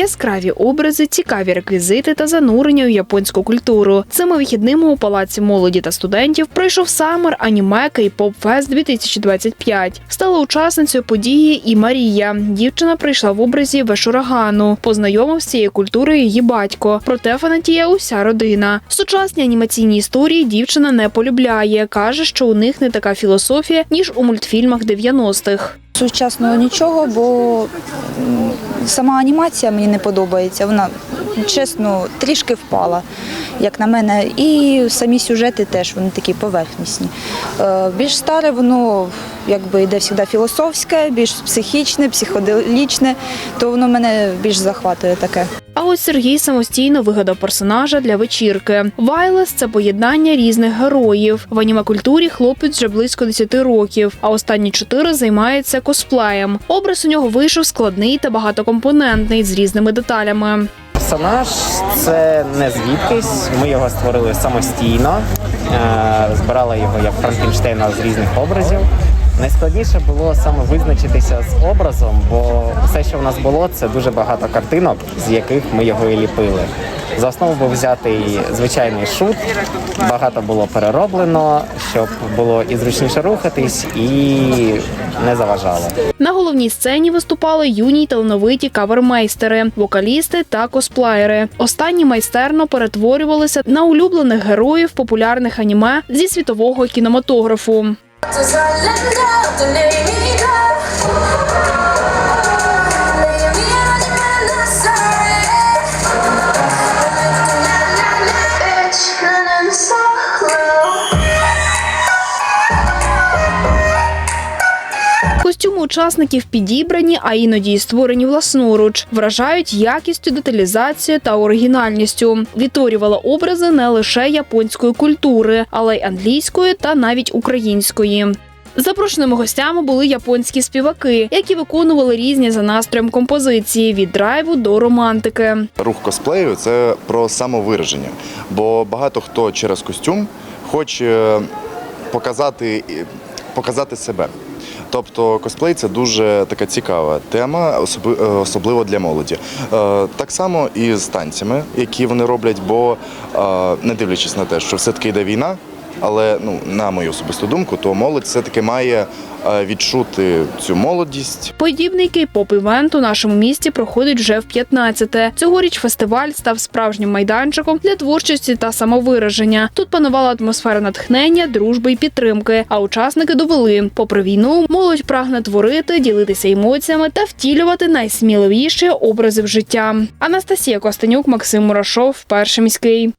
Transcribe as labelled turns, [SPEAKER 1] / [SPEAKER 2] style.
[SPEAKER 1] Яскраві образи, цікаві реквізити та занурення у японську культуру. Цими вихідними у палаці молоді та студентів пройшов Summer Anime K-Pop Fest 2025. Стала учасницею події і Марія. Дівчина прийшла в образі Вешурагану. Познайомив з цією культурою її батько. Проте фанатіє уся родина. Сучасні анімаційні історії дівчина не полюбляє. каже, що у них не така філософія ніж у мультфільмах 90-х.
[SPEAKER 2] Сучасного нічого, бо сама анімація мені не подобається. Вона чесно трішки впала, як на мене. І самі сюжети теж вони такі поверхнісні. Е, Більш старе, воно якби йде завжди філософське, більш психічне, психоделічне, то воно мене більш захватує таке.
[SPEAKER 1] А ось Сергій самостійно вигадав персонажа для вечірки. Вайлес це поєднання різних героїв. В анімакультурі хлопець вже близько 10 років, а останні чотири займається косплеєм. Образ у нього вийшов складний та багатокомпонентний з різними деталями.
[SPEAKER 3] Персонаж це не звідкись. Ми його створили самостійно, е, збирали його як Франкенштейна з різних образів. Найскладніше було саме визначитися з образом, бо все, що в нас було, це дуже багато картинок, з яких ми його і ліпили. За основу був взятий звичайний шут. Багато було перероблено, щоб було і зручніше рухатись, і не заважало.
[SPEAKER 1] На головній сцені виступали юні талановиті кавермейстери, вокалісти та косплеєри. Останні майстерно перетворювалися на улюблених героїв популярних аніме зі світового кінематографу.
[SPEAKER 4] Just run, let
[SPEAKER 1] go, учасників підібрані, а іноді й створені власноруч, вражають якістю, деталізацією та оригінальністю. Відтворювала образи не лише японської культури, але й англійської та навіть української. Запрошеними гостями були японські співаки, які виконували різні за настроєм композиції від драйву до романтики.
[SPEAKER 5] Рух косплею це про самовираження, бо багато хто через костюм хоче показати, показати себе. Тобто косплей це дуже така цікава тема, е, особливо для молоді. Е, Так само і з танцями, які вони роблять, бо е, не дивлячись на те, що все-таки йде війна, але ну, на мою особисту думку, то молодь все-таки має е, відчути цю молодість,
[SPEAKER 1] Подібний кей-поп івент у нашому місті проходить вже в 15-те. Цьогоріч фестиваль став справжнім майданчиком для творчості та самовираження. Тут панувала атмосфера натхнення, дружби і підтримки. А учасники довели, попри війну, молодь прагне творити, ділитися емоціями та втілювати найсміливіші образи в життя. Анастасія Костенюк, Максим Мурашов, перший міський.